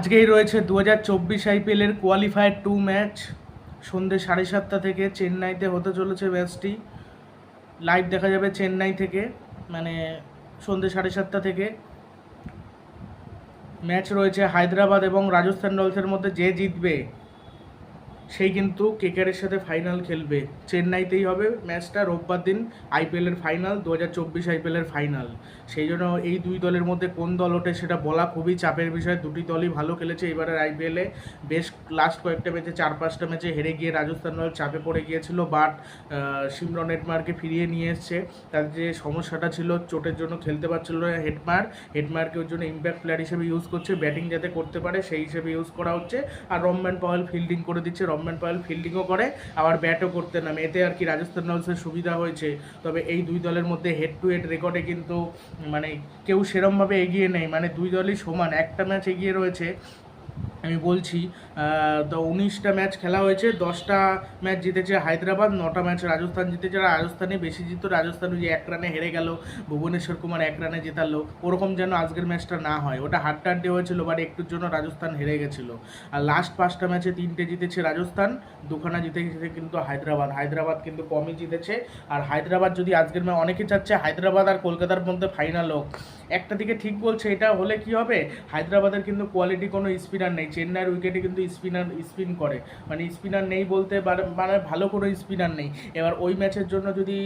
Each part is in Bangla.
আজকেই রয়েছে দু হাজার চব্বিশ আইপিএলের কোয়ালিফায়ার টু ম্যাচ সন্ধ্যে সাড়ে সাতটা থেকে চেন্নাইতে হতে চলেছে ম্যাচটি লাইভ দেখা যাবে চেন্নাই থেকে মানে সন্ধ্যে সাড়ে সাতটা থেকে। ম্যাচ রয়েছে হায়দ্রাবাদ এবং রাজস্থান রয়্যালসের মধ্যে যে জিতবে সেই কিন্তু কেকেআরের সাথে ফাইনাল খেলবে। চেন্নাইতেই হবে ম্যাচটা রোববার দিন আইপিএলের ফাইনাল দু হাজার চব্বিশ আইপিএলের ফাইনাল সেই জন্য এই দুই দলের মধ্যে কোন দল ওঠে সেটা বলা খুবই চাপের বিষয়। দুটি দলই ভালো খেলেছে এবারের আইপিএলে বেশ লাস্ট কয়েকটা ম্যাচে, চার পাঁচটা ম্যাচে হেরে গিয়ে রাজস্থান রয়্যাল চাপে পড়ে গিয়েছিল বাট সিমরন হেডমারকে ফিরিয়ে নিয়ে এসছে। তার যে সমস্যাটা ছিল, চোটের জন্য খেলতে পারছিল না হেডমার। হেডমারকে ওর জন্য ইম্প্যাক্ট প্লেয়ার হিসেবে ইউজ করছে। ব্যাটিং যাতে করতে পারে, সেই হিসেবে ইউজ করা হচ্ছে। আর রমম্যান পাওয়েল ফিল্ডিং করে দিচ্ছে। রমম্যান পাওয়েল ফিল্ডিংও করে, আবার ব্যাটও করতে নামে। এতে আর কি রাজস্থান রয়্যালসের সুবিধা হয়েছে। তবে এই দুই দলের মধ্যে হেড টু হেড রেকর্ডে কিন্তু মানে কেউ সেরমভাবে এগিয়ে নেই। মানে দুই দলই সমান। একটা ম্যাচ এগিয়ে রয়েছে আমি বলছি তো উনিশটা ম্যাচ খেলা হয়েছে, দশটা ম্যাচ জিতেছে হায়দ্রাবাদ, নটা ম্যাচ রাজস্থান জিতেছে, আর রাজস্থানে বেশি জিত রাজস্থান যে এক রানে হেরে গেল, ভুবনেশ্বর কুমার এক রানে জেতালো, ওরকম যেন আজকের ম্যাচটা না হয়। ওটা হাড্ডাড্ডি হয়েছিল বাট একটুর জন্য রাজস্থান হেরে গেছিল। আর লাস্ট পাঁচটা ম্যাচে তিনটে জিতেছে রাজস্থান, দুখানা জিতে জিতে কিন্তু হায়দ্রাবাদ। হায়দ্রাবাদ কিন্তু কমই জিতেছে, আর হায়দ্রাবাদ যদি আজকের ম্যাচ অনেকে চাচ্ছে হায়দ্রাবাদ আর কলকাতার মধ্যে ফাইনাল হোক। একটা দিকে ঠিক বলছে, এটা হলে কি হবে? হায়দ্রাবাদের কিন্তু কোয়ালিটি কোনো স্পিনার নেই। চেন্নাইয়ের উইকেটে কিন্তু স্পিনার স্পিন করে। মানে স্পিনার নেই বলতে মানে ভালো কোনো স্পিনার নেই। এবার ওই ম্যাচের জন্য যদি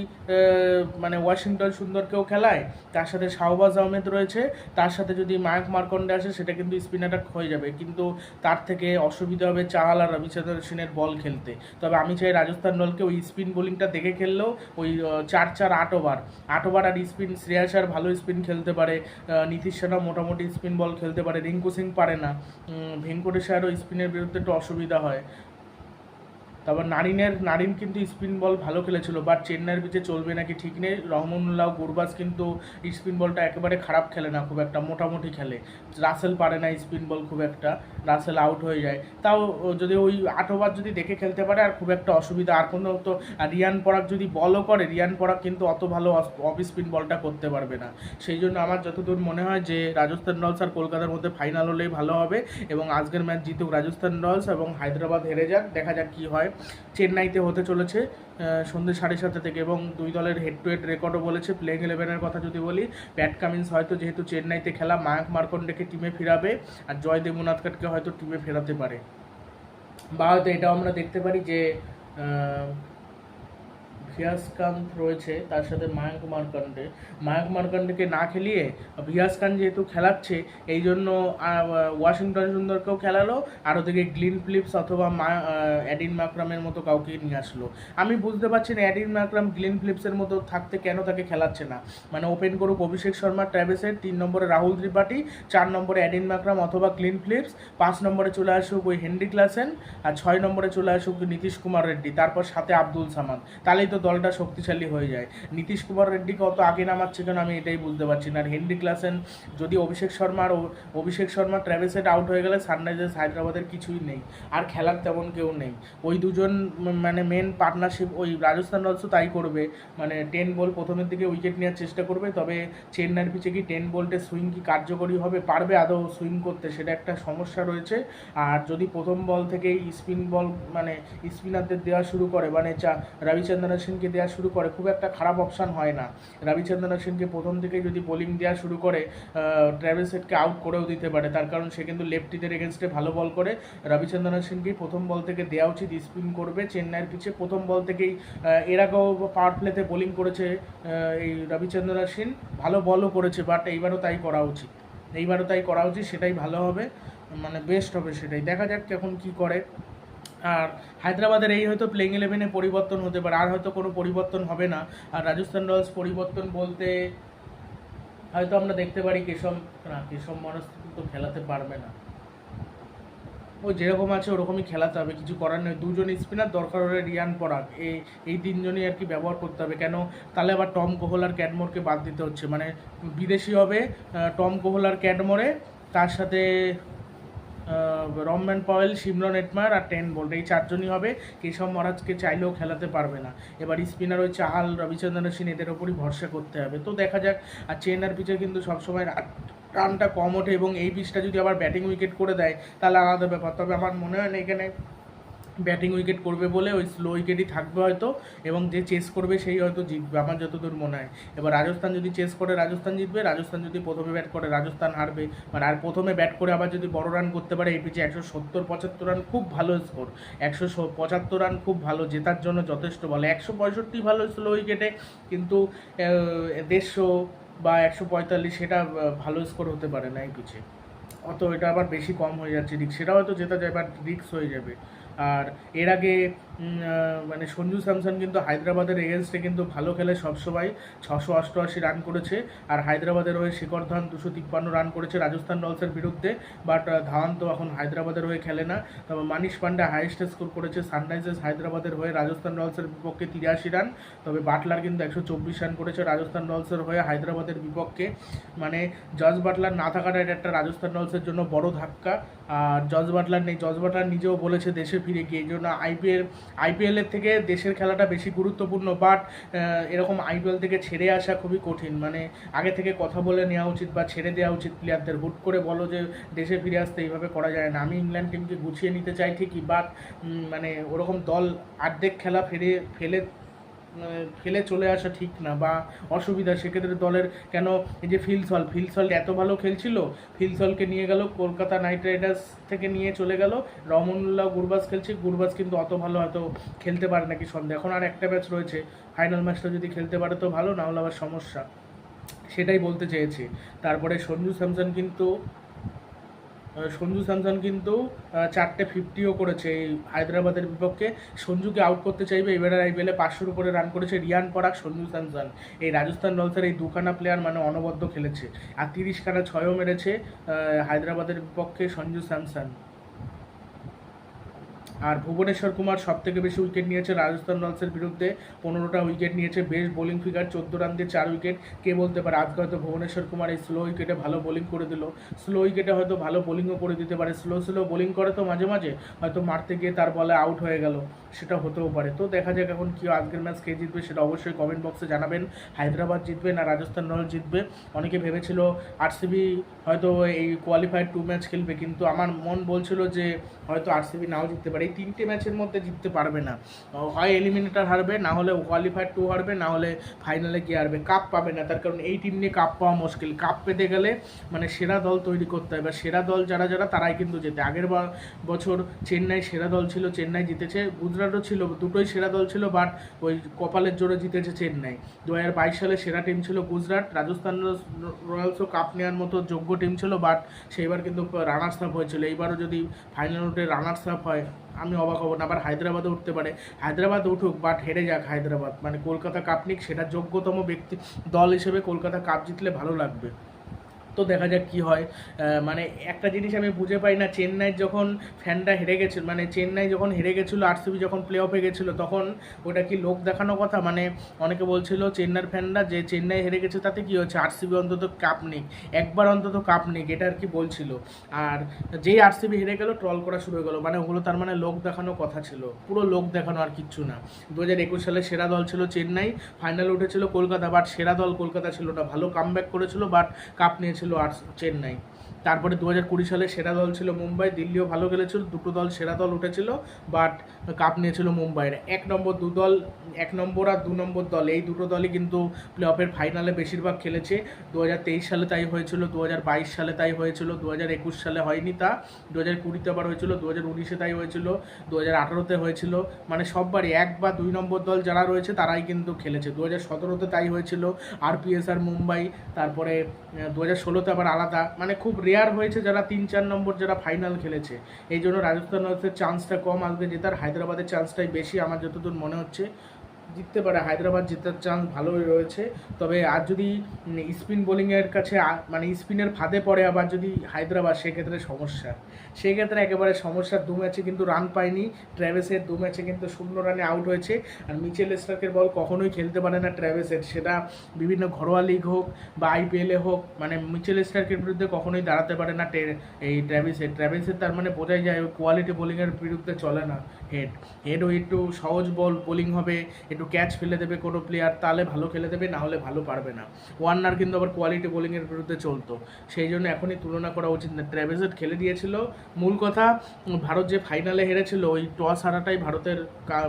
মানে ওয়াশিংটন সুন্দরকেও খেলায়, তার সাথে শাহবাজ আহমেদ রয়েছে, তার সাথে যদি মায়াক মার্কন্ডে আসে, সেটা কিন্তু স্পিনারটা হয়ে যাবে। কিন্তু তার থেকে অসুবিধা হবে চাহাল আর রবিচন্দ্রন সেনের বল খেলতে। তবে আমি চাই রাজস্থান দলকে ওই স্পিন বোলিংটা দেখে খেললেও ওই চার চার আট ওভার আট ওভার আর স্পিন শ্রেয়াস আর ভালো স্পিন খেলতে পারে। নীতিশ সেনা মোটামুটি স্পিন বল খেলতে পারে। রিঙ্কু সিং পারে না। উম, ও স্পিনের বিরুদ্ধে একটু অসুবিধা হয়। তারপর নারিনের, নারিন কিন্তু স্পিন বল ভালো খেলেছিল বাট চেন্নাইয়ের পিছে চলবে নাকি ঠিক নেই? রহমানুল্লাহ, গুরবাজ কিন্তু স্পিন বলটা একেবারে খারাপ খেলে না, খুব একটা মোটামুটি খেলে। রাসেল পারে না স্পিন বল খুব একটা, রাসেল আউট হয়ে যায়। তাও যদি ওই আট ওভার যদি দেখে খেলতে পারে, আর খুব একটা অসুবিধা, আর কোনো তো রিয়ান পরাগ যদি বলও করে, রিয়ান পরাগ কিন্তু অত ভালো অফ স্পিন বলটা করতে পারবে না। সেই জন্য আমার যতদূর মনে হয় যে, রাজস্থান রয়্যালস আর কলকাতার মধ্যে ফাইনাল হলেই ভালো হবে, এবং আজকের ম্যাচ জিতুক রাজস্থান রয়্যালস এবং হায়দ্রাবাদ হেরে যাক, দেখা যাক কী হয়। চেন্নাইতে হতে চলেছে সন্ধ্যে সাড়ে সাতটা থেকে এবং দুই দলের হেড টু হেড রেকর্ডও বলেছে প্লেইং ইলেভেনের কথা যদি বলি প্যাট কামিন্স হয়তো যেহেতু চেন্নাইতে খেলা মায়াক মার্কন্ডেকে টিমে ফেরাবে আর জয় দেবনাথকাটকে হয়তো টিমে ফেরাতে পারে। বা হয়তো এটাও আমরা দেখতে পারি যে আহ, ভিয়াসকান্ত রয়েছে তার সাথে মায়াঙ্ক মার্কান্ডে। মায়াঙ্ক মার্কান্ডেকে না খেলিয়ে ভিয়াস ভিয়াসকান্ত যেহেতু খেলাচ্ছে এই জন্য ওয়াশিংটন সুন্দরকেও খেলালো আর ওদিকে গ্লিন ফিলিপস অথবা মা অ্যাডিন ম্যাকরামের মতো কাউকে নিয়ে আসলো। আমি বুঝতে পারছি না অ্যাডিন ম্যাকরাম গ্লিন ফিলিপসের মতো থাকতে কেন তাকে খেলাচ্ছে না। মানে ওপেন করুক অভিষেক শর্মা ট্র্যাভেসের তিন নম্বরে রাহুল ত্রিপাঠী চার নম্বরে অ্যাডিন ম্যাকরাম অথবা ক্লিন ফিলিপস পাঁচ নম্বরে চলে আসুক ওই হেনরি ক্লাসেন আর ছয় নম্বরে চলে আসুক নীতিশ কুমার রেড্ডি তারপর সাথে আব্দুল সামাদ। তাহলেই তো দলটা শক্তিশালী হয়ে যায়। নীতিশ কুমার রেড্ডিকে অত আগে নামাচ্ছে কেন আমি এটাই বুঝতে পারছি না। আর হেনরি ক্লাসেন, যদি অভিষেক শর্মা আর অভিষেক শর্মা ট্র্যাভেসেট আউট হয়ে গেলে সানরাইজার্স হায়দ্রাবাদের কিছুই নেই। আর খেলার তেমন কেউ নেই। ওই দুজন মানে মেন পার্টনারশিপ ওই রাজস্থান রয়্যালসও তাই করবে। মানে টেন বল প্রথমের দিকে উইকেট নেওয়ার চেষ্টা করবে, তবে চেন্নাইয়ের পিছে কি টেন বলটে সুইং কি কার্যকরী হবে, পারবে আদৌ সুইং করতে? সেটা একটা সমস্যা রয়েছে। আর যদি প্রথম বল থেকেই স্পিন বল মানে স্পিনারদের দেওয়া শুরু করে মানে চা রবিচন্দ্রন অশ্বিনকে দেওয়া শুরু করে, খুব একটা খারাপ অপশান হয় না। রবিচন্দ্রন অশ্বিনকে প্রথম থেকেই যদি বোলিং দেওয়া শুরু করে ট্র্যাভেল সেটকে আউট করেও দিতে পারে। তার কারণ সে কিন্তু লেফটিদের এগেনস্টে ভালো বল করে। রবিচন্দ্রন অশ্বিনকেই প্রথম বল থেকে দেওয়া উচিত স্পিন করবে। চেন্নাইয়ের পিছে প্রথম বল থেকেই এর আগেও পাওয়ার প্লেতে বোলিং করেছে এই রবিচন্দ্রন অশ্বিন ভালো বলও করেছে বাট এইবারও তাই করা উচিত। এইবারও তাই করা উচিত, সেটাই ভালো হবে। মানে বেস্ট হবে সেটাই। দেখা যাক এখন কি করে। আর হায়দ্রাবাদের এই হয়তো প্লেইং ইলেভেনে পরিবর্তন হতে পারে, আর হয়তো কোনো পরিবর্তন হবে না। আর রাজস্থান রয়্যালস পরিবর্তন বলতে হয়তো আমরা দেখতে পারি কেশব, না, কেশব মহারাজ তো খেলাতে পারবে না। ও যেরকম আছে ওরকমই খেলাতে হবে, কিছু করার নেই। দুজন স্পিনার দরকার হলে রিয়ান পরাগ এই এই তিনজনই আর কি ব্যবহার করতে হবে। কেন? তাহলে আবার টম কোহল আর ক্যাডমোরকে বাদ দিতে হচ্ছে। মানে বিদেশি হবে টম কোহল আর ক্যাডমোরে তার সাথে রমম্যান পয়েল সিমরন এটমার আর টেন বোল্ট। এই চারজনই হবে। কেশব মহারাজকে চাইলেও খেলাতে পারবে না। এবার স্পিনার ওই চাহাল রবিচন্দ্র সিং এদের ওপরই ভরসা করতে হবে। তো দেখা যাক, আর চেনার পিচে কিন্তু সবসময় রানটা কম ওঠে এবং এই পিচটা যদি আবার ব্যাটিং উইকেট করে দেয়, তাহলে আলাদা ব্যাপার। তবে আমার মনে হয় না এখানে ব্যাটিং উইকেট করবে বলে ওই স্লো উইকেটই থাকবে হয়তো এবং যে চেস করবে সেই হয়তো জিতবে, আমার যতদূর মনে হয়। এবার রাজস্থান যদি চেস করে, রাজস্থান জিতবে, রাজস্থান যদি প্রথমে ব্যাট করে, রাজস্থান হারবে। মানে আর প্রথমে ব্যাট করে আবার যদি বড় রান করতে পারে এই পিচে একশো সত্তর, পঁচাত্তর রান খুব ভালো স্কোর একশো পঁচাত্তর রান খুব ভালো, জেতার জন্য যথেষ্ট ভালো একশো পঁয়ষট্টি ভালো স্লো উইকেটে কিন্তু দেড়শো বা একশো পঁয়তাল্লিশ সেটা ভালো স্কোর হতে পারে না এই পিচে অত এটা আবার বেশি কম হয়ে যাচ্ছে রিক্স সেটা হয়তো জেতা যায় বাট রিক্স হয়ে যাবে। আর এর আগে মানে সঞ্জু স্যামসন কিন্তু হায়দ্রাবাদের এগেনস্টে কিন্তু ভালো খেলে সবসময় ছশো অষ্টআশি রান করেছে। আর হায়দ্রাবাদের হয়ে শিখর ধাওয়ান দুশো তিপ্পান্ন রান করেছে রাজস্থান রয়্যালসের বিরুদ্ধে। বাট ধাওয়ান তো এখন হায়দ্রাবাদের হয়ে খেলে না। তবে মানিশ পান্ডে হাইয়েস্ট স্কোর করেছে সানরাইজার্স হায়দ্রাবাদের হয়ে রাজস্থান রয়্যালসের বিপক্ষে তিরাশি রান তবে বাটলার কিন্তু একশো চব্বিশ রান করেছে রাজস্থান রয়্যালসের হয়ে হায়দ্রাবাদের বিপক্ষে। মানে জজ বাটলার না থাকাটা এটা একটা রাজস্থান রয়্যালসের জন্য বড় ধাক্কা। আর জজ বাটলার নেই, জজ বাটলার নিজেও বলেছে দেশে ফিরে গিয়ে। এই জন্য আইপিএল আইপিএলের থেকে দেশের খেলাটা বেশি গুরুত্বপূর্ণ বাট এরকম আইপিএল থেকে ছেড়ে আসা খুবই কঠিন। মানে আগে থেকে কথা বলে নেওয়া উচিত বা ছেড়ে দেওয়া উচিত প্লেয়ারদের হুট করে বলো যে, দেশে ফিরে আসতে এইভাবে করা যায় না। আমি ইংল্যান্ড টিমকে গুছিয়ে নিতে চাই ঠিকই বাট মানে ওরকম দল আর্ধেক খেলা ফেরে, ফেলে আহ, ফেলে চলে আসা ঠিক না বা অসুবিধা সেক্ষেত্রে দলের কেন এই যে ফিলসল ফিলসল এত ভালো খেলছিল ফিলসলকে নিয়ে গেল কলকাতা নাইট রাইডার্স থেকে নিয়ে চলে গেল রমনুল্লাহ গুরবাজ খেলছে গুরবাজ কিন্তু অত ভালো হয়তো খেলতে পারে নাকি সন্দেহ। এখন আর একটা ম্যাচ রয়েছে ফাইনাল ম্যাচটা যদি খেলতে পারে তো ভালো না হলে আবার সমস্যা। সেটাই বলতে চেয়েছি। তারপরে সঞ্জু স্যামসন কিন্তু সঞ্জু স্যামসন কিন্তু চারটে ফিফটিও করেছে এই হায়দ্রাবাদের বিপক্ষে। সঞ্জুকে আউট করতে চাইবে এবারের আইপিএলে পাঁচশোর উপরে রান করেছে রিয়ান পরাগ, সঞ্জু স্যামসন। এই রাজস্থান রয়্যালসের এই দুখানা প্লেয়ার মানে অনবদ্য খেলেছে। আর তিরিশখানা ছয়ও মেরেছে হায়দ্রাবাদের বিপক্ষে সঞ্জু স্যামসন। আর ভুবনেশ্বর কুমার সব থেকে বেশি উইকেট নিয়েছে রাজস্থান রয়্যালসের বিরুদ্ধে। পনেরোটা উইকেট নিয়েছে, বেশ বোলিং ফিগার, চোদ্দ রান দিয়ে চার উইকেট। কে বলতে পারে, আজকে হয়তো ভুবনেশ্বর কুমার এই স্লো উইকেটে ভালো বোলিং করে দিল। স্লো উইকেটে হয়তো ভালো বোলিংও করে দিতে পারে। স্লো স্লো বোলিং করে তো মাঝে মাঝে, হয়তো মারতে গিয়ে তার বলে আউট হয়ে গেল। সেটা হতেও পারে। তো দেখা যাক এখন কি আজকের ম্যাচ কে জিতবে, সেটা অবশ্যই কমেন্ট বক্সে জানাবেন। হায়দ্রাবাদ জিতবে না রাজস্থান রয়্যালস জিতবে? অনেকে ভেবেছিল আরসিবি হয়তো এই কোয়ালিফাইড টু ম্যাচ খেলবে, কিন্তু আমার মন বলছিল যে হয়তো আরসিবি নাও জিততে পারে। তিনটে ম্যাচের মধ্যে জিততে পারবে না। হয় এলিমিনেটার হারবে, না হলে কোয়ালিফাইড টু হারবে, না হলে ফাইনালে গিয়ে হারবে। কাপ পাবে না, তার কারণ এই টিম নিয়ে কাপ পাওয়া মুশকিল। কাপ পেতে গেলে মানে সেরা দল তৈরি করতে হবে। সেরা দল যারা যারা, তারাই কিন্তু জেতে। আগের বছর চেন্নাই সেরা দল ছিল, চেন্নাই জিতেছে। গুজরাটও ছিল, দুটোই সেরা দল ছিল বাট ওই কপালের জোরে জিতেছে চেন্নাই। দু হাজার বাইশ সালে সেরা টিম ছিল গুজরাট। রাজস্থান রয়্যালসও কাপ নেওয়ার মতো যোগ্য টিম ছিল বাট সেইবার কিন্তু রানার্স আপ হয়েছিল। এইবারও যদি ফাইনাল উঠে রানার্স আপ হয় আমি অবাক হব না, আবার হায়দ্রাবাদে উঠতে পারে। হায়দ্রাবাদ উঠুক বাট হেরে যাক হায়দ্রাবাদ। মানে কলকাতা কাপ নিক, সেটা যোগ্যতম ব্যক্তি, দল হিসেবে কলকাতা কাপ জিতলে ভালো লাগবে। তো দেখা যাক কি হয়। মানে একটা জিনিস আমি বুঝে পাই না, চেন্নাই যখন ফ্যানটা হেরে গেছিল মানে চেন্নাই যখন হেরে গেছিল আরসিবি যখন প্লে অফে গেছিল, তখন ওটা কি লোক দেখানো কথা? মানে অনেকে বলছিল চেন্নাইয়ের ফ্যানরা যে চেন্নাই হেরে গেছে, তাতে কি হচ্ছে আরসিবি অন্তত কাপ নিক, একবার অন্তত কাপ নিক, এটা আর কি বলছিল। আর যেই আরসিবি হেরে গেল ট্রল করা শুরু হয়ে গেলো মানে ওগুলো তার মানে লোক দেখানো কথা ছিল, পুরো লোক দেখানো আর কিচ্ছু না। দু হাজার একুশ সালে সেরা দল ছিল চেন্নাই ফাইনাল উঠেছিল কলকাতা বাট সেরা দল কলকাতা ছিল না, ভালো কামব্যাক করেছিল বাট কাপ নিয়েছিল আর চেন্নাই। তারপরে দু হাজার কুড়ি সালে সেরা দল ছিল মুম্বাই, দিল্লিও ভালো খেলেছিল, দুটো দল সেরা দল উঠেছিল বাট কাপ নিয়েছিল মুম্বাইয়ের। এক নম্বর দু দল, এক নম্বর আর দু নম্বর দল, এই দুটো দলই কিন্তু প্লে অফের ফাইনালে বেশিরভাগ খেলেছে। দু হাজার তেইশ সালে তাই হয়েছিল দু হাজার বাইশ সালে তাই হয়েছিল দু হাজার একুশ সালে হয়নি তা দু হাজার কুড়িতে আবার হয়েছিল দু হাজার উনিশে তাই হয়েছিল দু হাজার আঠারোতে হয়েছিল মানে সববারই এক বা দুই নম্বর দল যারা রয়েছে তারাই কিন্তু খেলেছে। দু হাজার সতেরোতে তাই হয়েছিল আরপিএস আর মুম্বাই, তারপরে দু হাজার ষোলোতে আবার আলাদা মানে খুব রেয়ার হয়েছে যারা তিন চার নম্বর যারা ফাইনাল খেলেছে। এই জন্য রাজস্থান রয়্যালসের চান্সটা কম আজকে জেতার। হায়দ্রাবাদের চান্সটাই বেশি আমার যতদূর মনে হচ্ছে। জিততে পারে, হায়দ্রাবাদ জেতার চান্স ভালোই রয়েছে। তবে আর যদি স্পিন বোলিংয়ের কাছে মানে স্পিনের ফাঁদে পড়ে আবার যদি হায়দ্রাবাদ, সেক্ষেত্রে সমস্যা। সেক্ষেত্রে একেবারে সমস্যার দু ম্যাচে কিন্তু রান পায়নি। ট্র্যাভেসের দু ম্যাচে কিন্তু শূন্য রানে আউট হয়েছে। আর মিচেল স্টার্কের বল কখনোই খেলতে পারে না ট্র্যাভেসের সেটা বিভিন্ন ঘরোয়া লিগ হোক বা আইপিএলে হোক মানে মিচেল স্টার্কের বিরুদ্ধে কখনোই দাঁড়াতে পারে না এই ট্র্যাভিসের ট্র্যাভিসের তার মানে বোঝাই যায় কোয়ালিটি বোলিংয়ের বিরুদ্ধে চলে না। হেড হেডও একটু সহজ বল বোলিং হবে, একটু ক্যাচ ফেলে দেবে কোনো প্লেয়ার তাহলে ভালো খেলে দেবে, না হলে ভালো পারবে না। ওয়ার্নার কিন্তু আবার কোয়ালিটি বোলিংয়ের বিরুদ্ধে চলতো। সেই জন্য এখনই তুলনা করা উচিত না। ট্র্যাভেজেট খেলে দিয়েছিল। মূল কথা, ভারত যে ফাইনালে হেরেছিল, ওই টস হারাটাই ভারতের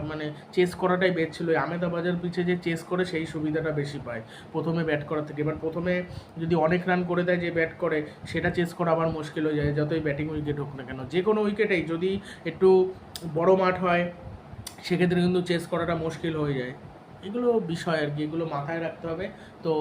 মানে চেস করাটাই বেচ ছিল। ওই আমেদাবাজের পিছে যে চেস করে, সেই সুবিধাটা বেশি পায়। প্রথমে ব্যাট করার থেকে। এবার প্রথমে যদি অনেক রান করে দেয়, যে ব্যাট করে, সেটা চেস করা আবার মুশকিল হয়ে যায়, যতই ব্যাটিং উইকেট হোক না কেন। যে কোনো উইকেটেই যদি একটু বড় মাঠ হয় সেক্ষেত্রে কিন্তু চেস করাটা মুশকিল হয়ে যায়। এগুলো বিষয় আর কি, এগুলো মাথায় রাখতে হবে। তো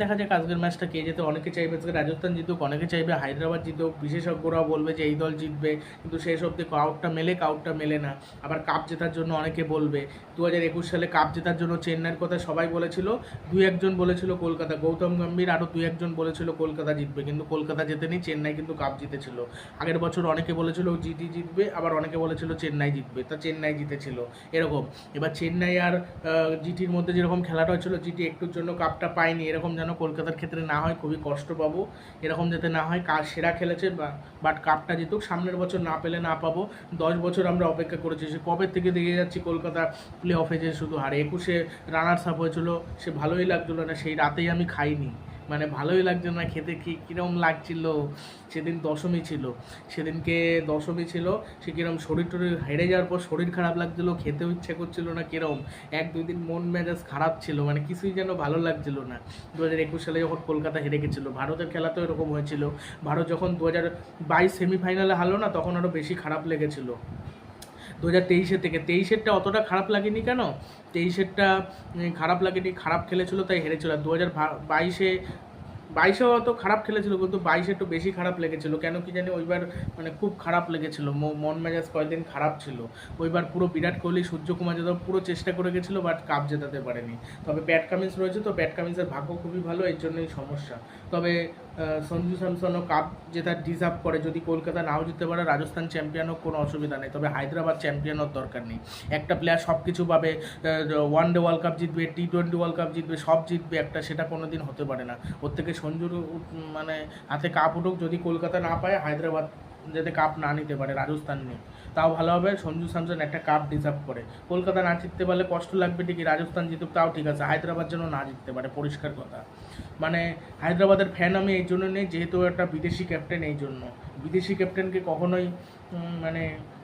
দেখা যাক আজকের ম্যাচটা কে যেতে অনেকে চাইবে আজকে রাজস্থান জিতুক, অনেকে চাইবে হায়দ্রাবাদ জিতুক। বিশেষজ্ঞরাও বলবে যে এই দল জিতবে, কিন্তু শেষ অবধি কাউটটা মেলে কাউটটা মেলে না। আবার কাপ জেতার জন্য অনেকে বলবে দু হাজার একুশ সালে কাপ জেতার জন্য চেন্নাইয়ের কথা সবাই বলেছিল, দুই একজন বলেছিল কলকাতা। গৌতম গম্ভীর আরও দুই একজন বলেছিল কলকাতা জিতবে, কিন্তু কলকাতা জেতেনি, চেন্নাই কিন্তু কাপ জিতেছিল। আগের বছর অনেকে বলেছিল জিটি জিতবে, আবার অনেকে বলেছিল চেন্নাই জিতবে, তা চেন্নাই জিতেছিল। এরকম। এবার চেন্নাই আর জিটির মধ্যে যেরকম খেলাটা হয়েছিল, জিটি একটুর জন্য কাপটা পায়নি, এরকম যেন কলকাতার ক্ষেত্রে না হয়, খুবই কষ্ট পাবো। এরকম যাতে না হয় কাজ সেরা খেলেছে বাট কাপটা জিতুক। সামনের বছর না পেলে না পাবো। দশ বছর আমরা অপেক্ষা করেছি। সে কবে থেকে দেখে যাচ্ছি কলকাতা প্লে অফে যে শুধু, আর একুশে রানার্স আপ হয়েছিল, সে ভালোই লাগছিল না। সেই রাতেই আমি খাইনি। মানে ভালোই লাগছিল না, খেতে কি কীরকম লাগছিল? সেদিন দশমী ছিল। সেদিনকে দশমী ছিল, সে কিরম শরীর টরীর হেরে যাওয়ার পর শরীর খারাপ লাগছিল, খেতেও ইচ্ছে করছিল না কিরম। এক দুই দিন মন মেজাজ খারাপ ছিল মানে কিছুই যেন ভালো লাগছিল না। দু হাজার একুশ সালে যখন কলকাতা হেরে গেছিল, ভারতের খেলাতেও এরকম হয়েছিল। ভারত যখন দু হাজার বাইশ সেমিফাইনালে হারলো না, তখন আরও বেশি খারাপ লেগেছিল। দু হাজার তেইশের থেকে। তেইশেরটা অতটা খারাপ লাগেনি কেন? তেইশেরটা খারাপ লাগেনি, খারাপ খেলেছিল তাই হেরেছিল। দু হাজার বাইশে, বাইশেও অত খারাপ খেলেছিল, কিন্তু বাইশে একটু বেশি খারাপ লেগেছিল। কেন কি জানি ওইবার মানে খুব খারাপ লেগেছিল। মন মেজাজ কয়েকদিন খারাপ ছিল। ওইবার পুরো বিরাট কোহলি, সূর্যকুমার যাদব পুরো চেষ্টা করে গেছিল, বাট কাপ জেতাতে পারেনি। তবে প্যাট কামিন্স রয়েছে, তো প্যাট কামিন্সের ভাগ্য খুবই ভালো, এর জন্যই সমস্যা। তবে সঞ্জু স্যামসনও কাপ জেতার ডিজার্ভ করে। যদি কলকাতা নাও জিততে পারে, রাজস্থান চ্যাম্পিয়ন হোক কোনো অসুবিধা নেই। তবে হায়দ্রাবাদ চ্যাম্পিয়ন হওয়ার দরকার নেই। একটা প্লেয়ার সব কিছু পাবে ওয়ান ডে ওয়ার্ল্ড কাপ জিতবে টি টোয়েন্টি ওয়ার্ল্ড কাপ জিতবে, সব জিতবে, একটা সেটা কোনো দিন হতে পারে না। ওর থেকে সঞ্জুর মানে হাতে কাপ উঠুক, যদি কলকাতা না পায়, হায়দ্রাবাদ যাতে কাপ না নিতে পারে রাজস্থান নিয়ে। তাও ভালো হবে সঞ্জু স্যামসন একটা কাপ ডিজার্ভ করে। কলকাতা না জিততে পারলে কষ্ট লাগবে ঠিকই রাজস্থান জিতুক তাও ঠিক আছে হায়দ্রাবাদ যেন না জিততে পারে পরিষ্কার কথা। মানে হায়দ্রাবাদের ফ্যান আমি এই জন্য নেই যেহেতু একটা বিদেশি ক্যাপ্টেন এই জন্য। বিদেশি ক্যাপ্টেনকে কখনোই উম,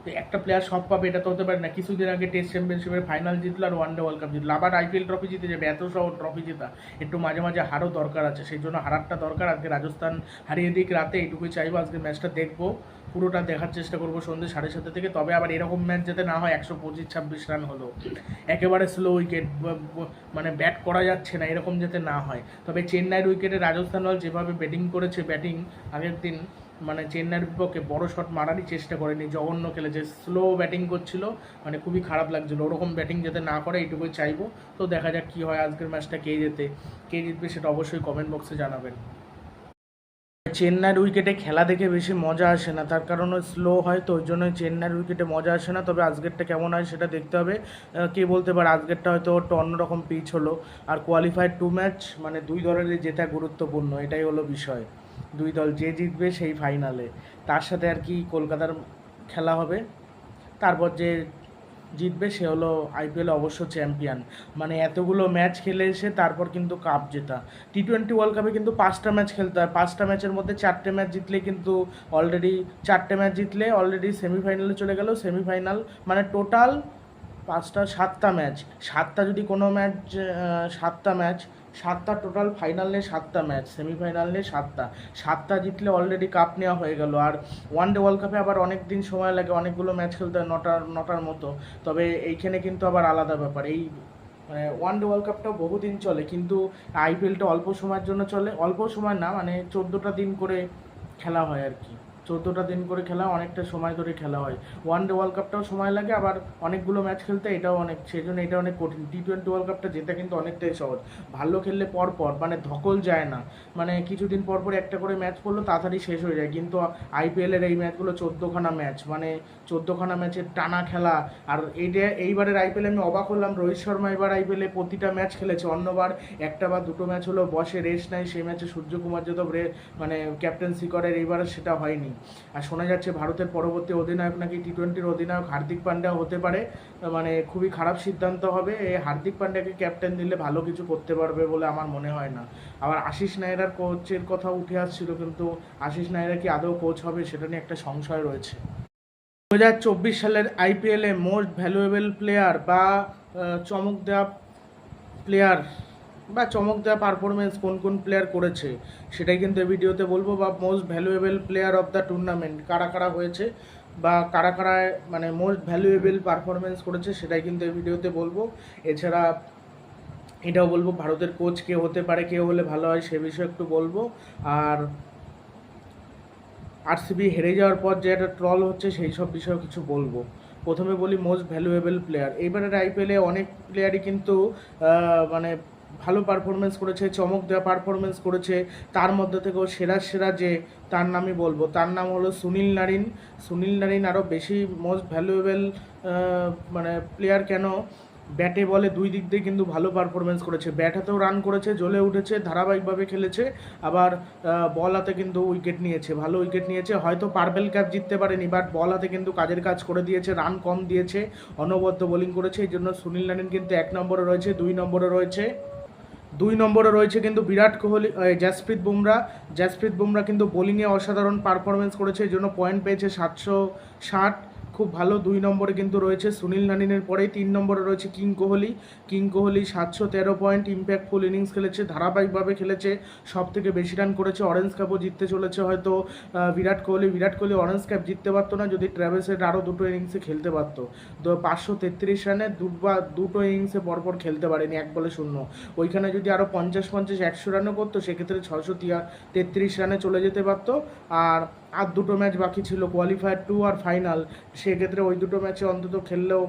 মানে একটা প্লেয়ার সব পাবে, এটা তো হতে পারে না। কিছুদিন আগে টেস্ট চ্যাম্পিয়নশিপের ফাইনাল জিতলো আর ওয়ান ডে ওয়ার্ল্ড কাপ জিতলো। আবার আইপিএল ট্রফি জিতে যাবে, এত সহ ট্রফি জেতা। একটু মাঝে মাঝে হারও দরকার আছে, সেই জন্য হারারটা দরকার। আজকে রাজস্থান হারিয়ে দিক রাতে এইটুকুই চাইব। আজকে ম্যাচটা দেখব, পুরোটা দেখার চেষ্টা করব সন্ধ্যে সাড়ে সাতটা থেকে। তবে আবার এরকম ম্যাচ যাতে না হয়, একশো পঁচিশ ছাব্বিশ রান হলো। একেবারে স্লো উইকেট মানে ব্যাট করা যাচ্ছে না, এরকম যাতে না হয়। তবে চেন্নাইয়ের উইকেটে রাজস্থান দল যেভাবে ব্যাটিং করেছে ব্যাটিং আগের দিন মানে চেন্নাইয়ের বিপক্ষে বড় শট মারারই চেষ্টা করেনি। জঘন্য খেলেছে। স্লো ব্যাটিং করছিল। মানে খুবই খারাপ লাগছিল। ওরকম ব্যাটিং যাতে না করে, এইটুকুই চাইব। তো দেখা যাক কী হয় আজকের ম্যাচটা কে যেতে কে জিতবে সেটা অবশ্যই কমেন্ট বক্সে জানাবেন। চেন্নাইয়ের উইকেটে খেলা দেখে বেশি মজা আসে না। তার কারণ স্লো হয় তো, ওই জন্য চেন্নাইয়ের উইকেটে মজা আসে না। তবে আজকেরটা কেমন হয় সেটা দেখতে হবে। কে বলতে পারে আজকেরটা হয়তো একটু অন্যরকম পিচ হলো। আর কোয়ালিফাইড টু ম্যাচ মানে দুই দলেরই জেতা গুরুত্বপূর্ণ। এটাই হলো বিষয়। দুই দল যে জিতবে সেই ফাইনালে। তার সাথে আর কি কলকাতার খেলা হবে। তারপর যে জিতবে সে হলো আইপিএল অবশ্য চ্যাম্পিয়ন মানে এতগুলো ম্যাচ খেলে এসে তারপর কিন্তু কাপ জেতা। টি টোয়েন্টি ওয়ার্ল্ড কাপে কিন্তু পাঁচটা ম্যাচ খেলতে হয়। পাঁচটা ম্যাচের মধ্যে চারটে ম্যাচ জিতলে কিন্তু অলরেডি চারটে ম্যাচ জিতলে অলরেডি সেমিফাইনালে চলে গেল। সেমিফাইনাল মানে টোটাল পাঁচটা, সাতটা ম্যাচ সাতটা যদি কোনো ম্যাচ সাতটা ম্যাচ সাতটা টোটাল ফাইনাল নিয়ে সাতটা ম্যাচ সেমিফাইনাল নিয়ে সাতটা। সাতটা জিতলে অলরেডি কাপ নেওয়া হয়ে গেল। আর ওয়ান ডে ওয়ার্ল্ড কাপে আবার অনেক দিন সময় লাগে, অনেকগুলো ম্যাচ খেলতে হয় নটার নটার মতো। তবে এইখানে কিন্তু আবার আলাদা ব্যাপার। এই মানে ওয়ান ডে ওয়ার্ল্ড কাপটাও বহুদিন চলে, কিন্তু আইপিএলটা অল্প সময়ের জন্য চলে। অল্প সময় না মানে চোদ্দোটা দিন করে খেলা হয় আর কি। চোদ্দোটা দিন করে খেলা, অনেকটা সময় ধরে খেলা হয়। ওয়ান ডে ওয়ার্ল্ড কাপটাও সময় লাগে, আবার অনেকগুলো ম্যাচ খেলতে এটাও অনেক সেই জন্য এটা অনেক কঠিন। টি টোয়েন্টি ওয়ার্ল্ড কাপটা জেতা কিন্তু অনেকটাই সহজ। ভালো খেললে পর পর মানে ধকল যায় না। মানে কিছুদিন পর পর একটা করে ম্যাচ পড়ল, তাড়াতাড়ি শেষ হয়ে যায়। কিন্তু আইপিএলের এই ম্যাচগুলো চোদ্দোখানা ম্যাচ মানে চোদ্দোখানা ম্যাচের টানা খেলা। আর এইটা, এইবারের আইপিএলে আমি অবাক হলাম, রোহিত শর্মা এবার আইপিএলে প্রতিটা ম্যাচ খেলেছে। অন্যবার একটা বা দুটো ম্যাচ হলো, বসে রেস্ট নেয় সেই ম্যাচে সূর্যকুমার যাদব রে মানে ক্যাপ্টেন্সি করে এইবারে সেটা হয়নি। আর শোনা যাচ্ছে ভারতের পরবর্তী অধিনায়ক নাকি টি টোয়েন্টির অধিনায়ক হার্দিক পান্ডিয়া হতে পারে। মানে খুবই খারাপ সিদ্ধান্ত হবে। এই হার্দিক পান্ডিয়াকে ক্যাপ্টেন দিলে ভালো কিছু করতে পারবে বলে আমার মনে হয় না। আবার আশিস নায়রার কোচের কথা উঠে আসছিল, কিন্তু আশিস নায়রা কি আদৌ কোচ হবে সেটা নিয়ে একটা সংশয় রয়েছে। দু হাজার চব্বিশ সালের আইপিএলে মোস্ট ভ্যালুয়েবল প্লেয়ার বা চমক দেওয়া প্লেয়ার বা চমক দেওয়া পারফরমেন্স কোন কোন প্লেয়ার করেছে, সেটাই কিন্তু এই ভিডিওতে বলব বা most valuable player of the tournament কারা কারা হয়েছে বা কারা কারা মানে মোস্ট ভ্যালুয়েবল পারফরমেন্স করেছে সেটাই কিন্তু এই ভিডিওতে বলব। এছাড়া এটাও বলব ভারতের কোচ কে হতে পারে, কে হলে ভালো হয় সে বিষয়ে একটু বলব। আর আরসিবি হেরে যাওয়ার পর যে একটা ট্রল হচ্ছে সেই সব বিষয়েও কিছু বলব। প্রথমে বলি মোস্ট ভ্যালুয়েবল প্লেয়ার এইবারের আইপিএলে অনেক প্লেয়ারই কিন্তু মানে ভালো পারফরমেন্স করেছে, চমক দেওয়া পারফরমেন্স করেছে, তার মধ্যে থেকেও সেরা সেরা যে তার নামই বলব, তার নাম হলো সুনীল নারিন। সুনীল নারিন আরও বেশি মোস্ট ভ্যালুয়েবল মানে প্লেয়ার কেন? ব্যাটে বলে দুই দিক দিয়ে কিন্তু ভালো পারফরমেন্স করেছে। ব্যাট হাতেও রান করেছে, জ্বলে উঠেছে, ধারাবাহিকভাবে খেলেছে, আবার বল হাতে কিন্তু উইকেট নিয়েছে, ভালো উইকেট নিয়েছে। হয়তো পার্বেল ক্যাপ জিততে পারেনি বাট বল হাতে কিন্তু কাজের কাজ করে দিয়েছে রান কম দিয়েছে, অনবদ্য বোলিং করেছে। এই জন্য সুনীল নারিন কিন্তু এক নম্বরে রয়েছে, দুই নম্বরে রয়েছে। দুই নম্বরে রয়েছে কিন্তু বিরাট কোহলি জাসপ্রীত বুমরা। জাসপ্রীত বুমরা কিন্তু বোলিংয়ে অসাধারণ পারফরমেন্স করেছে এই জন্য পয়েন্ট পেয়েছে সাতশো ষাট। খুব ভালো। দুই নম্বরে কিন্তু রয়েছে সুনীল নানিনের পরেই। তিন নম্বরে রয়েছে কিং কোহলি। কিং কোহলি সাতশো তেরো পয়েন্ট ইম্প্যাক্টফুল ইনিংস খেলেছে, ধারাবাহিকভাবে খেলেছে সব থেকে বেশি রান করেছে। অরেঞ্জ কাপও জিততে চলেছে হয়তো বিরাট কোহলি। বিরাট কোহলি অরেঞ্জ কাপ জিততে পারতো না, যদি ট্র্যাভেলসের আরও দুটো ইনিংসে খেলতে পারতো। তো পাঁচশো তেত্রিশ রানে দুবার, দুটো ইনিংসে পরপর খেলতে পারেনি, এক বলে শূন্য। ওইখানে যদি আরও পঞ্চাশ পঞ্চাশ একশো রানও করতো, সেক্ষেত্রে ছশো তিয়া তেত্রিশ রানে চলে যেতে পারতো। আর আর দুটো ম্যাচ বাকি ছিল কোয়ালিফায়ার টু আর ফাইনাল সেক্ষেত্রে ওই দুটো ম্যাচে অন্তত খেললেও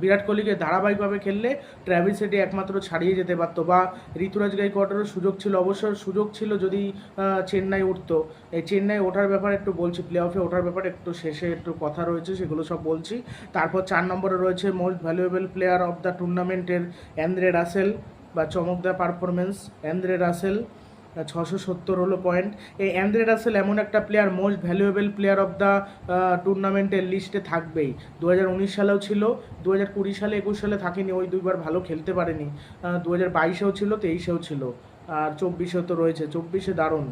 বিরাট কোহলিকে ধারাবাহিকভাবে খেললে ট্র্যাভিস হেডি একমাত্র ছাড়িয়ে যেতে পারতো বা ঋতুরাজ গাইকোয়াডেরও সুযোগ ছিল। অবশ্য সুযোগ ছিল যদি চেন্নাই উঠতো। এই চেন্নাই ওঠার ব্যাপারে একটু বলছি প্লে অফে ওঠার ব্যাপারে একটু শেষে একটু কথা রয়েছে, সেগুলো সব বলছি। তারপর চার নম্বরে রয়েছে most valuable player of the টুর্নামেন্টের অ্যান্দ্রে রাসেল বা চমকদার পারফরমেন্স অ্যান্দ্রে রাসেল। ছশো সত্তর হলো পয়েন্ট এই অ্যান্দ্রে রাসেল এমন একটা player most valuable player of the টুর্নামেন্টের লিস্টে থাকবেই। দু হাজার উনিশ সালেও ছিল দু হাজার কুড়ি সালে, একুশ সালে থাকেনি, ওই দুইবার ভালো খেলতে পারেনি। দু হাজার বাইশেও ছিল, তেইশেও ছিল, আর চব্বিশেও তো রয়েছে, চব্বিশে দারুণ।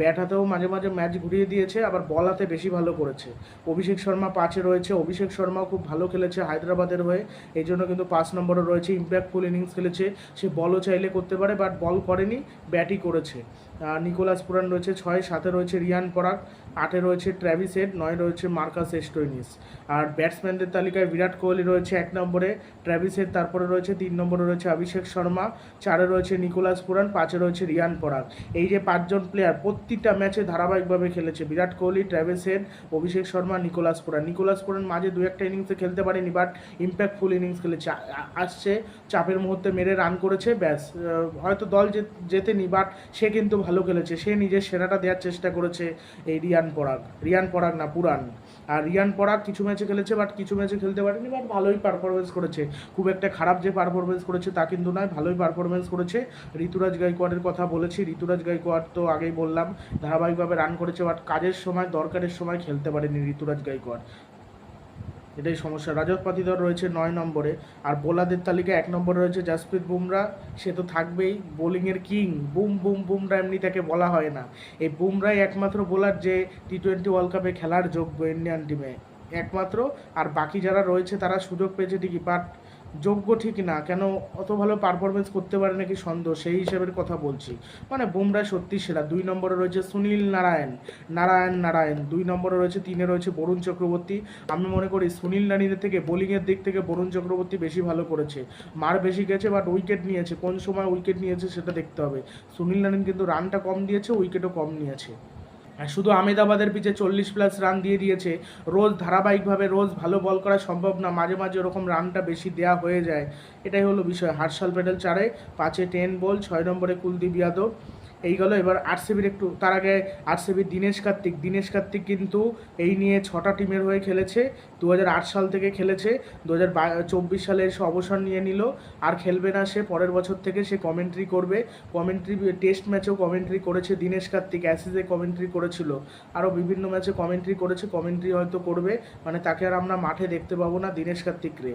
ব্যাট হাতেও মাঝে মাঝে ম্যাচ ঘুরিয়ে দিয়েছে, আবার বল হাতে বেশি ভালো করেছে। অভিষেক শর্মা পাঁচে রয়েছে, অভিষেক শর্মাও খুব ভালো খেলেছে হায়দ্রাবাদের হয়ে। এই জন্য কিন্তু পাঁচ নম্বরে রয়েছে ইম্প্যাক্টফুল ইনিংস খেলেছে। সে বলও চাইলে করতে পারে বাট বল করেনি ব্যাটই করেছে। নিকোলাস পুরান রয়েছে ছয়, সাতে রয়েছে রিয়ান পরাগ, আটে রয়েছে ট্র্যাভিস হেড, নয় রয়েছে মার্কাস এস্টোইনিস। আর ব্যাটসম্যানদের তালিকায় বিরাট কোহলি রয়েছে এক নম্বরে, ট্র্যাভিস হেড তারপরে রয়েছে তিন নম্বরে রয়েছে অভিষেক শর্মা, চারে রয়েছে নিকোলাস পুরান, পাঁচে রয়েছে রিয়ান পরাগ। এই যে পাঁচজন প্লেয়ার প্রত্যেকটা ম্যাচে ধারাবাহিকভাবে খেলেছে। Virat Kohli, Travis Head, Abhishek Sharma, Nicholas Pooran. Nicholas Pooran মাঝে দু একটা ইনিংসে খেলতে পারেনি বাট ইম্প্যাক্টফুল ইনিংস খেলেছে। আসছে, চাপের মুহূর্তে মেরে রান করেছে, ব্যাস হয়তো দল জেতেনি বাট সে কিন্তু ভালো খেলেছে। সে নিজের সেরাটা দেওয়ার চেষ্টা করেছে এই রিয়ান পরাগ। রিয়ান পরাগ না, পুরান। আর রিয়ান পরাগ কিছু ম্যাচে খেলেছে, বাট কিছু ম্যাচে খেলতে পারেনি, বাট ভালোই পারফরমেন্স করেছে। খুব একটা খারাপ যে পারফরমেন্স করেছে তা কিন্তু নয়, ভালোই পারফরমেন্স করেছে। ঋতুরাজ গাইকোয়াডের কথা বলেছি, ঋতুরাজ গাইকোয়াড তো আগেই বললাম, ধারাবাহিকভাবে রান করেছে, বাট কাজের সময়, দরকারের সময় খেলতে পারেনি ঋতুরাজ গাইকোয়াড। এটাই সমস্যা। রাজত পাতিদর রয়েছে নয় নম্বরে, আর বোলারদের তালিকা এক নম্বরে রয়েছে জাসপ্রীত বুমরা। সে তো থাকবেই। বোলিংয়ের কিং। বুম বুম, বুমরা এমনি তাকে বলা হয় না। এই বুমরাই একমাত্র বোলার যে টি টোয়েন্টি ওয়ার্ল্ড কাপে খেলার যোগ্য ইন্ডিয়ান টিমে একমাত্র। আর বাকি যারা রয়েছে তারা সুযোগ পেয়েছে ঠিকই বাট যোগ্য ঠিক না, কেন অত ভালো পারফরমেন্স করতে পারে নাকি সন্দেহ? সেই হিসেবের কথা বলছি। মানে বুমরা সত্যি সেরা। দুই নম্বরে রয়েছে সুনীল নারায়ণ। নারায়ণ নারায়ণ। দুই নম্বরে রয়েছে, তিনে রয়েছে বরুণ চক্রবর্তী। আমি মনে করি সুনীল নারীদের থেকে বোলিংয়ের দিক থেকে বরুণ চক্রবর্তী বেশি ভালো করেছে। মার বেশি গেছে বাট উইকেট নিয়েছে। কোন সময় উইকেট নিয়েছে সেটা দেখতে হবে। সুনীল নারিন কিন্তু রানটা কম দিয়েছে উইকেটও কম নিয়েছে। শুধু আমেদাবাদের পিছে চল্লিশ প্লাস রান দিয়ে দিয়েছে। রোজ ধারাবাহিকভাবে রোজ ভালো বল করা সম্ভব না, মাঝে মাঝে ওরকম রানটা বেশি দেয়া হয়ে যায়। এটাই হলো বিষয়। হার্ষাল প্যাটেল চারে পাঁচে টেন বল ছয় নম্বরে কুলদীপ যাদব। এই গেল, এবার আরসিবির একটু, তার আগে আরসিবির দীনেশ কার্তিক। দীনেশ কার্তিক কিন্তু এই নিয়ে ছটা টিমের হয়ে খেলেছে দু হাজার আট সাল থেকে খেলেছে দু সালে এসে অবসর নিয়ে নিল, আর খেলবে না সে, পরের বছর থেকে সে কমেন্ট্রি করবে। কমেন্ট্রি টেস্ট ম্যাচেও কমেন্ট্রি করেছে দীনেশ কার্তিক অ্যাসিসে কমেন্ট্রি করেছিল। আরও বিভিন্ন ম্যাচে কমেন্ট্রি করেছে কমেন্ট্রি হয়তো করবে মানে তাকে আর আমরা মাঠে দেখতে পাবো না দীনেশ কার্তিক রে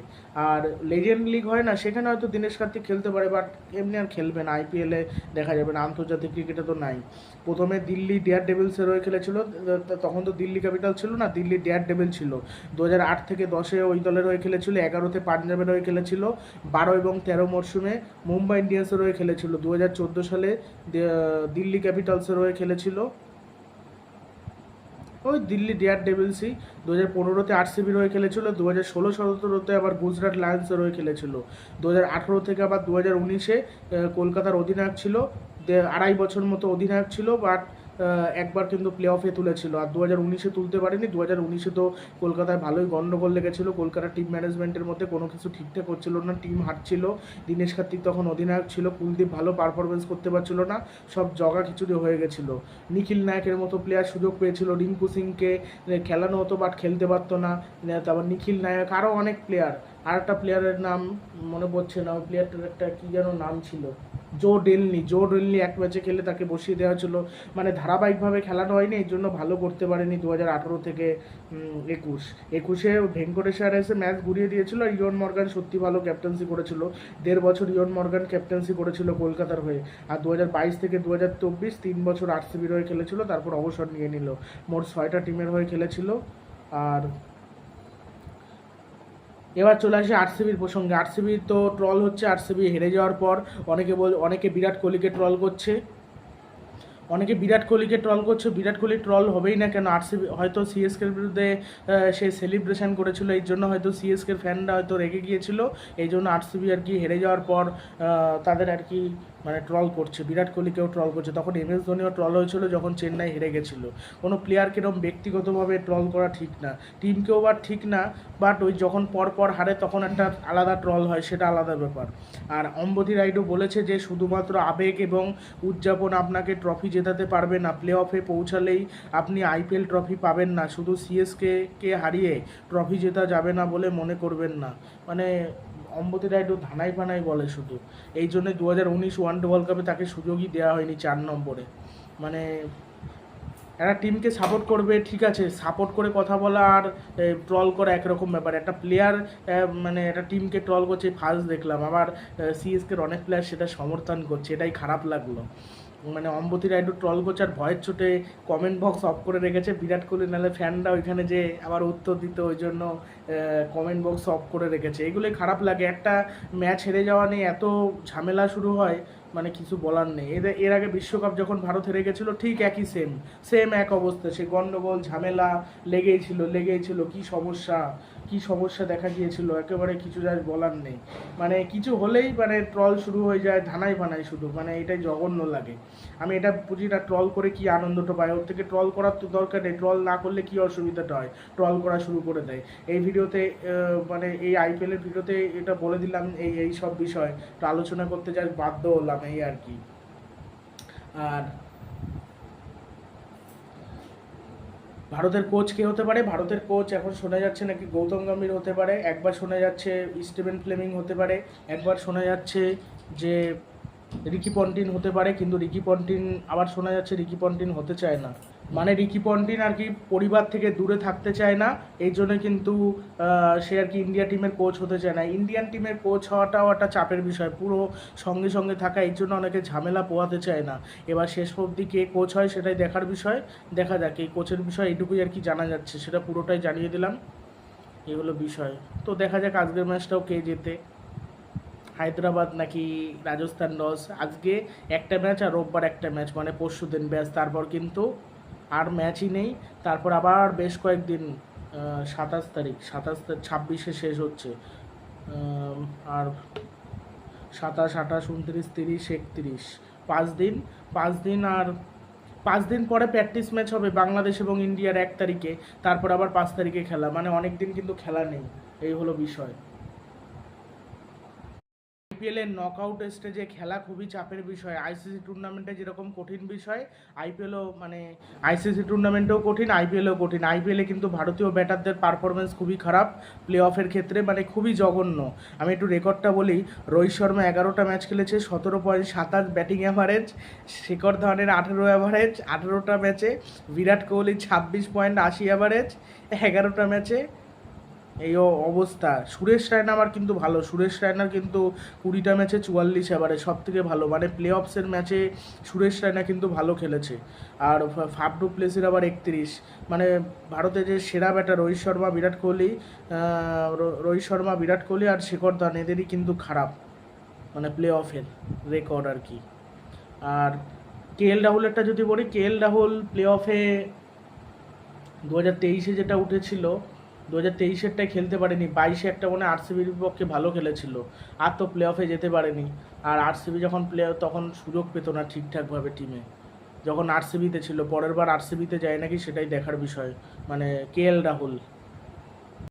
আর লেজেন্ড লিগ হয় না, সেখানে হয়তো দীনেশ কার্তিক খেলতে পারে বাট এমনি আর খেলবে না আইপিএলে দেখা যাবে না, আন্তর্জাতিক ক্রিকেটে তো নাই। প্রথমে দিল্লি ডেয়ার ডেভিলসের হয়ে খেলেছিল তখন তো দিল্লি ক্যাপিটাল ছিল না, দিল্লি ডেয়ার ডেভিল ছিল। দু আট থেকে দশে ওই দলের হয়ে খেলেছিল, এগারোতে পাঞ্জাবের হয়ে খেলেছিল, বারো এবং তেরো মরশুমে মুম্বাই ইন্ডিয়ান্সের হয়ে খেলেছিল। দু হাজার চোদ্দ সালে দিল্লি ক্যাপিটালসের হয়ে খেলেছিল। ওই দিল্লি ডেয়ার ডেভিলসই দু হাজার পনেরোতে আরসিবির হয়ে খেলেছিল দু হাজার ষোলো সতেরোতে আবার গুজরাট লায়ন্সের হয়ে খেলেছিল। দু হাজার আঠেরো থেকে আবার দু হাজার উনিশে কলকাতার অধিনায়ক ছিল আড়াই বছর মতো অধিনায়ক ছিল বাট একবার কিন্তু প্লে অফে তুলেছিল। আর দু হাজার উনিশে তুলতে পারেনি দু হাজার উনিশে তো কলকাতায় ভালোই গন্ডগোল লেগেছিল। কলকাতার টিম ম্যানেজমেন্টের মধ্যে কোনো কিছু ঠিকঠাক হচ্ছিল না টিম হারছিল। দীনেশ কার্তিক তখন অধিনায়ক ছিল, কুলদীপ ভালো পারফরমেন্স করতে পারছিল না, সব জগা খিচুড়ি হয়ে গেছিল। নিখিল নায়কের মতো প্লেয়ার সুযোগ পেয়েছিল, রিঙ্কু সিংকে খেলানো হতো বাট খেলতে পারতো না। তারপর নিখিল নায়ক আরও অনেক প্লেয়ার আর একটা প্লেয়ারের নাম মনে পড়ছে না, ওই প্লেয়ারটার একটা কী যেন নাম ছিল? জো ডেলনি জো ডেলনি এক ম্যাচে খেলে তাকে বসিয়ে দেওয়া ছিল মানে ধারাবাহিকভাবে খেলানো হয়নি এই জন্য ভালো করতে পারেনি দু হাজার আঠেরো থেকে একুশ। একুশে ভেঙ্কটেশ্বর এসে ম্যাচ ঘুরিয়ে দিয়েছিল আর ইয়ন মর্গান সত্যি ভালো ক্যাপ্টেন্সি করেছিল। দেড় বছর ইয়ন মর্গান ক্যাপ্টেন্সি করেছিল কলকাতার হয়ে। আর দু হাজার বাইশ থেকে দু হাজার চব্বিশ তিন বছর আরসিবির হয়ে খেলেছিল, তারপর অবসর নিয়ে নিল। মোট ছয়টা টিমের হয়ে খেলেছিল। আর এবার চলে আসে আরসিবির প্রসঙ্গে। আরসিবি তো ট্রল হচ্ছে, আরসিবি হেরে যাওয়ার পর অনেকে বল, অনেকে বিরাট কোহলিকে ট্রল করছে। অনেকে বিরাট কোহলিকে ট্রল করছে, বিরাট কোহলি ট্রল হবেই না কেন? আরসিবি, হয়তো সিএসকের বিরুদ্ধে সে সেলিব্রেশন করেছিল, এই জন্য হয়তো সিএসকের ফ্যানরা হয়তো রেগে গিয়েছিল। এই জন্য আরসিবি আর কি হেরে যাওয়ার পর তাদের আর কি মানে ট্রল করছে। বিরাট কোহলিকেও ট্রল করছে। তখন এম এস ধোনিও ট্রল হয়েছিল যখন চেন্নাই হেরে গেছিল। কোনো প্লেয়ারকে এরকম ব্যক্তিগতভাবে ট্রল করা ঠিক না। টিমকেও বা ঠিক না বাট ওই যখন পর পর হারে তখন একটা আলাদা ট্রল হয়, সেটা আলাদা ব্যাপার। আর অম্বতী রাইডু বলেছে যে, শুধুমাত্র আবেগ এবং উদযাপন আপনাকে ট্রফি জেতাতে পারবে না। প্লে অফে পৌঁছালেই আপনি আইপিএল ট্রফি পাবেন না। শুধু সিএসকে কে হারিয়ে ট্রফি জেতা যাবে না বলে মনে করবেন না। মানে অম্বতী রায়ডু ধানাই পানাই বলে শুধু। এই জন্য দু হাজার উনিশ ওয়ান ডে ওয়ার্ল্ড কাপে তাকে সুযোগই দেওয়া হয়নি চার নম্বরে। মানে একটা টিমকে সাপোর্ট করবে, ঠিক আছে সাপোর্ট করে কথা বলা আর ট্রল করা একরকম ব্যাপার। একটা প্লেয়ার মানে একটা টিমকে ট্রল করছে ফার্স্ট দেখলাম। আবার সিএসকের অনেক প্লেয়ার সেটা সমর্থন করছে, এটাই খারাপ লাগল। মানে অম্বতী রাইডু ট্রল আর ভয়ের ছুটে কমেন্ট বক্স অফ করে রেখেছে। বিরাট কোহলি, নাহলে ফ্যানরা ওইখানে যে আবার উত্তর দিত, ওই জন্য কমেন্ট বক্স অফ করে রেখেছে। এগুলোই খারাপ লাগে। একটা ম্যাচ হেরে যাওয়া নিয়ে এত ঝামেলা শুরু হয় মানে কিছু বলার নেই। এদের, এর আগে বিশ্বকাপ যখন ভারত হেরে গেছিল, ঠিক একই সেম সেম এক অবস্থা। সে গণ্ডগোল ঝামেলা, লেগেই ছিল লেগেই ছিল, কী সমস্যা? কি সমস্যা দেখা গিয়েছিল? একেবারে কিছু যা বলার নেই। মানে কিছু হলেই মানে ট্রল শুরু হয়ে যায়, ধানাই ফানাই শুধু। মানে এটাই জঘন্য লাগে। আমি এটা বুঝি না ট্রল করে কি আনন্দটা পাই ওর থেকে ট্রল করার তো দরকার নেই। ট্রল না করলে কি অসুবিধাটা হয়? ট্রল করা শুরু করে দেয়। এই ভিডিওতে মানে এই আইপিএলের ভিডিওতে এটা বলে দিলাম, এই এই সব বিষয়। তো আলোচনা করতে যাই, বাধ্য হলাম এই আর কি। আর ভারতের কোচ কে হতে পারে? ভারতের কোচ এখন শোনা যাচ্ছে নাকি গৌতম গম্ভীর হতে পারে? একবার শোনা যাচ্ছে স্টিভেন ফ্লেমিং হতে পারে। একবার শোনা যাচ্ছে যে রিকি পন্টিন হতে পারে, কিন্তু রিকি পন্টিন, আবার শোনা যাচ্ছে রিকি পন্টিন হতে চায় না। মানে রিকি পন্টিন আর কি পরিবার থেকে দূরে থাকতে চায় না এই জন্য কিন্তু সে আর কি ইন্ডিয়া টিমের কোচ হতে চায় না। ইন্ডিয়ান টিমের কোচ হওয়াটাও একটা চাপের বিষয়, পুরো সঙ্গে সঙ্গে থাকা এই জন্য অনেকে ঝামেলা পোয়াতে চায় না। এবার শেষ অবধি কে কোচ হয় সেটাই দেখার বিষয়, দেখা যাক, এই কোচের বিষয় এইটুকুই আর কি জানা যাচ্ছে, সেটা পুরোটাই জানিয়ে দিলাম। এগুলো বিষয়। তো দেখা যাক আজকের ম্যাচটাও কে জেতে। হায়দ্রাবাদ নাকি রাজস্থান রয়্যালস? আজকে একটা ম্যাচ আর রোববার একটা ম্যাচ মানে পরশু দিন ব্যাস, তারপর কিন্তু আর ম্যাচই নেই। তারপর আবার বেশ কয়েকদিন সাতাশ তারিখ, সাতাশ ছাব্বিশে শেষ হচ্ছে। আর সাতাশ, আঠাশ, উনত্রিশ, তিরিশ, একত্রিশ। পাঁচ দিন পাঁচ দিন আর পাঁচ দিন পরে প্র্যাকটিস ম্যাচ হবে বাংলাদেশ এবং ইন্ডিয়ার এক তারিখে। তারপর আবার পাঁচ তারিখে খেলা। মানে অনেক দিন কিন্তু খেলা নেই। এই হলো বিষয়। আইপিএল এর নকআউট স্টেজে খেলা খুবই চাপের বিষয়। আইসিসি টুর্নামেন্টে যেরকম কঠিন বিষয় আইপিএলও মানে আইসিসি টুর্নামেন্টেও কঠিন আইপিএলও কঠিন। আইপিএলে কিন্তু ভারতীয় ব্যাটারদের পারফরমেন্স খুবই খারাপ প্লে অফের ক্ষেত্রে মানে খুবই জঘন্য। আমি একটু রেকর্ডটা বলি, রোহিত শর্মা এগারোটা ম্যাচ খেলেছে, সতেরো পয়েন্ট সাতাশ ব্যাটিং অ্যাভারেজ শেখর ধাওয়ানের আঠেরো অ্যাভারেজ আঠেরোটা ম্যাচে বিরাট কোহলি ছাব্বিশ পয়েন্ট আশি অ্যাভারেজ এগারোটা ম্যাচে এই অবস্থা। সুরেশ রায়না আমার কিন্তু ভালো। সুরেশ রায়নার কিন্তু কুড়িটা ম্যাচে চুয়াল্লিশ এবারে সব থেকে ভালো। মানে প্লে অফসের ম্যাচে সুরেশ রায়না কিন্তু ভালো খেলেছে। আর ফা- ফাফ ডু প্লেসির আবার একত্রিশ। মানে ভারতে যে সেরা ব্যাটার রোহিত শর্মা, বিরাট কোহলি রোহিত শর্মা, বিরাট কোহলি আর শেখর ধান, এদেরই কিন্তু খারাপ। মানে প্লে অফের রেকর্ড আর কি। আর কে এল রাহুলেরটা যদি বলি, কে এল রাহুল প্লে অফে দু হাজার তেইশে যেটা উঠেছিল দু হাজার তেইশেরটাই খেলতে পারেনি বাইশে একটা মনে আরসিবির বিপক্ষে ভালো খেলেছিল, আর তো প্লে অফে যেতে পারেনি। আর আরসিবি যখন প্লে তখন সুযোগ পেত না ঠিকঠাকভাবে টিমে যখন আরসিবিতে ছিল, পরের বার আরসিবিতে যায় নাকি সেটাই দেখার বিষয়। মানে কে এল রাহুল?